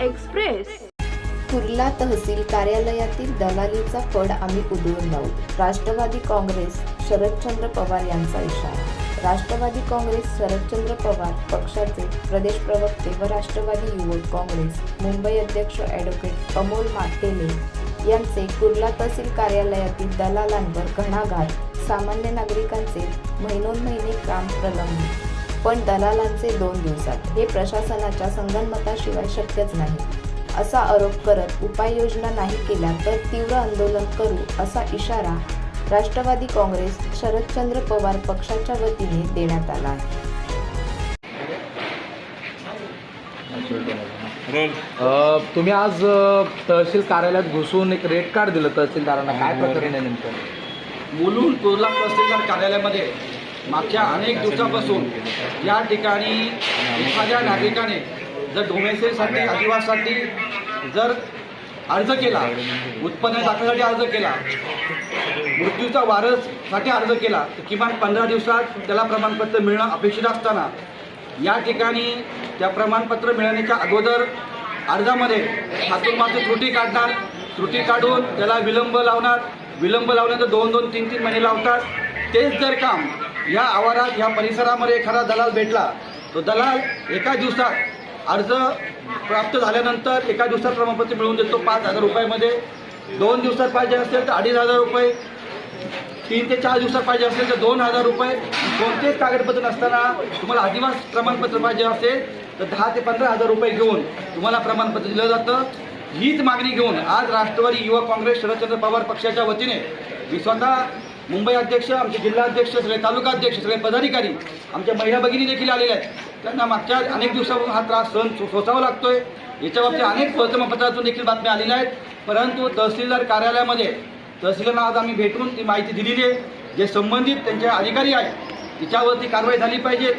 Express. Kurla तहसील कार्यालयातील दलालीचा फड आम्ही उधळून लावू. राष्ट्रवादी काँग्रेस शरदचंद्र पवार यांचा इशारा. राष्ट्रवादी काँग्रेस शरदचंद्र पवार पक्षाचे प्रदेश प्रवक्ते व राष्ट्रवादी युवक काँग्रेस मुंबई अध्यक्ष ॲडव्होकेट अमोल मातेले यांचे कुर्ला तहसील कार्यालयातील दलालांवर घणाघात सामान्य नागरिकांचे महिनोन महिने काम प्रलंबित. पण दलालांचे दोन दिवसात. हे प्रशासनाच्या संगनमताशिवाय शक्यच नाही. असा आरोप करत उपाययोजना नाही केल्या तर तीव्र आंदोलन करू असा इशारा राष्ट्रवादी काँग्रेस शरदचंद्र पवार पक्षाच्या वतीने देण्यात आला आहे. तुम्ही आज तहसील कार्यालयात घुसून एक रेड कार्ड दिलं तहसीलदारांना. काय प्रकरण आहे नेमकं? मुलुंड कुर्ला तहसीलदार कार्यालयामध्ये मागच्या अनेक दिवसापासून या ठिकाणी एखाद्या नागरिकाने जर डोमेसेसाठी आदिवाससाठी जर अर्ज केला उत्पन्न दाखल्यासाठी अर्ज केला मृत्यूचा वारससाठी अर्ज केला तर किमान पंधरा दिवसात त्याला प्रमाणपत्र मिळणं अपेक्षित असताना या ठिकाणी त्या प्रमाणपत्र मिळण्याच्या अगोदर अर्जामध्ये हातून मात्र त्रुटी काढणार त्रुटी काढून त्याला विलंब लावणार विलंब लावल्यानंतर दोन दोन तीन तीन महिने लावतात. तेच जर काम या आवारात ह्या परिसरामध्ये एखादा दलाल भेटला तो दलाल एका दिवसात अर्ज प्राप्त झाल्यानंतर एका दिवसात प्रमाणपत्र मिळवून देतो. पाच हजार रुपयामध्ये. दोन दिवसात पाहिजे असेल तर अडीच हजार रुपये. तीन ते चार दिवसात पाहिजे असेल तर दोन हजार रुपये. कोणतेच कागदपत्र नसताना तुम्हाला आदिवास प्रमाणपत्र पाहिजे असेल तर दहा ते पंधरा हजार रुपये घेऊन तुम्हाला प्रमाणपत्र दिलं जातं. हीच मागणी घेऊन आज राष्ट्रवादी युवा काँग्रेस शरदचंद्र पवार पक्षाच्या वतीने मी स्वतः मुंबई अध्यक्ष आमचे जिल्हाध्यक्ष सगळे तालुका अध्यक्ष सगळे पदाधिकारी आमच्या महिला भगिनी देखील आलेल्या आहेत. त्यांना मागच्या अनेक दिवसापासून हा त्रास सहन सो- सोसावा लागतोय. याच्या बाबतीत अनेक वर्तमानपत्रातून देखील बातम्या आलेल्या आहेत. परंतु तहसीलदार कार्यालयामध्ये तहसीलदारांना आज आम्ही भेटून ती माहिती दिलेली आहे. जे संबंधित त्यांचे अधिकारी आहेत तिच्यावरती कारवाई झाली पाहिजे.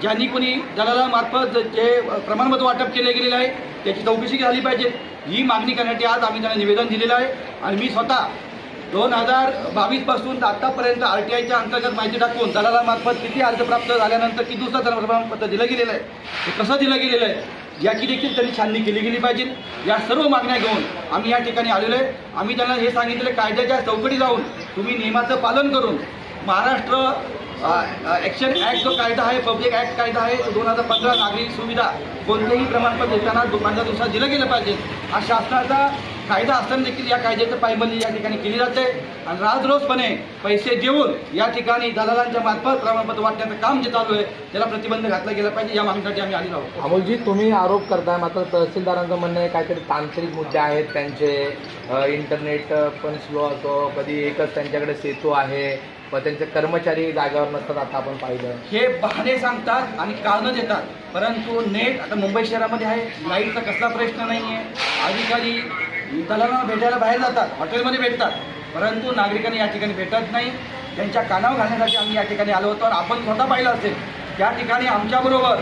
ज्यांनी कोणी दलालामार्फत जे प्रमाणपत्र वाटप केले गेलेले आहे त्याची चौकशी झाली पाहिजे. ही मागणी करण्यासाठी आज आम्ही त्यांना निवेदन दिलेलं आहे. आणि मी स्वतः दोन हजार बावीसपासून तर आत्तापर्यंत आर टी आयच्या अंतर्गत माहिती टाकून दलालामार्फत किती अर्ज प्राप्त झाल्यानंतर किती दुसरा त्यांना प्रमाणपत्र दिलं गेलेलं आहे? ते कसं दिलं गेलेलं आहे? याची देखील त्यांनी छाननी केली गेली पाहिजे. या सर्व मागण्या घेऊन आम्ही या ठिकाणी आलेलो आहे. आम्ही त्यांना हे सांगितलं कायद्याच्या चौकटी जाऊन तुम्ही नियमाचं पालन करून महाराष्ट्र ॲक्शन ॲक्ट जो कायदा आहे पब्लिक ॲक्ट कायदा आहे तो दोन हजार पंधरा नागरिक सुविधा कोणतेही प्रमाणपत्र देताना दुकानदार दिवसात दिलं गेलं पाहिजे. हा शासनाचा कायदा असताना देखील या कायद्याचं पायबंदी या ठिकाणी केली जाते. आणि राजरोसपणे पैसे देऊन या ठिकाणी दलालांच्या मार्फत प्रमाणपत्र वाटण्याचं काम जे चालू आहे त्याला प्रतिबंध घातला गेला पाहिजे. या मागणीसाठी आम्ही आलेलो आहोत. अमोलजी तुम्ही आरोप करताय मात्र तहसीलदारांचं म्हणणं आहे काहीतरी तांत्रिक मुद्दे आहेत त्यांचे. इंटरनेट पण स्लो असतो कधी एकच त्यांच्याकडे सेतू आहे व त्यांचे कर्मचारी जागेवर नसतात आता आपण पाहिलं. हे बहाणे सांगतात आणि कारणं देतात. परंतु नेट आता मुंबई शहरामध्ये आहे. लाईटचा कसला प्रश्न नाही आहे अधिकारी दलालांना भेटायला बाहेर जातात हॉटेलमध्ये भेटतात. परंतु नागरिकांनी या ठिकाणी भेटत नाही. त्यांच्या कानावर घालण्यासाठी आम्ही या ठिकाणी आलो होतो आणि आपण स्वतः पाहिलं असेल त्या ठिकाणी आमच्याबरोबर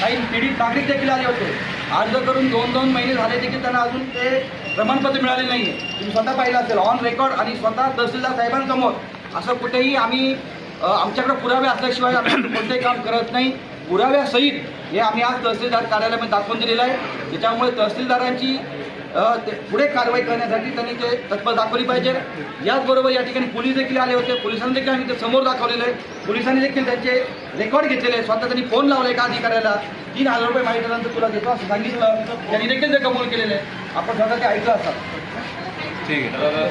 काही पीडित नागरिक देखील आले होते. अर्ज करून दोन दोन महिने झाले देखील त्यांना अजून ते प्रमाणपत्र मिळाले नाही. आहे तुम्ही स्वतः पाहिलं असेल ऑन रेकॉर्ड आणि स्वतः तहसीलदार साहेबांसमोर असं कुठेही आम्ही आमच्याकडे पुरावे असल्याशिवाय आम्ही कोणतेही काम करत नाही. पुराव्यासहित हे आम्ही आज तहसीलदार कार्यालयामध्ये दाखवून दिलेलं आहे. त्याच्यामुळे तहसीलदारांची पुढे कारवाई करण्यासाठी त्यांनी ते तत्पर दाखवली पाहिजे. याचबरोबर या ठिकाणी पोलीस देखील आले होते. पोलिसांनी देखील आम्ही ते समोर दाखवलेलं आहे. पोलिसांनी देखील त्यांचे रेकॉर्ड घेतलेले स्वतः त्यांनी फोन लावला एका अधिकाऱ्याला. तीन हजार रुपये माहिती नंतर तुला देतो असं सांगितलं. त्यांनी देखील ते कबूल केलेलं आहे. आपण स्वतः ते ऐकलं असतात ठीक आहे.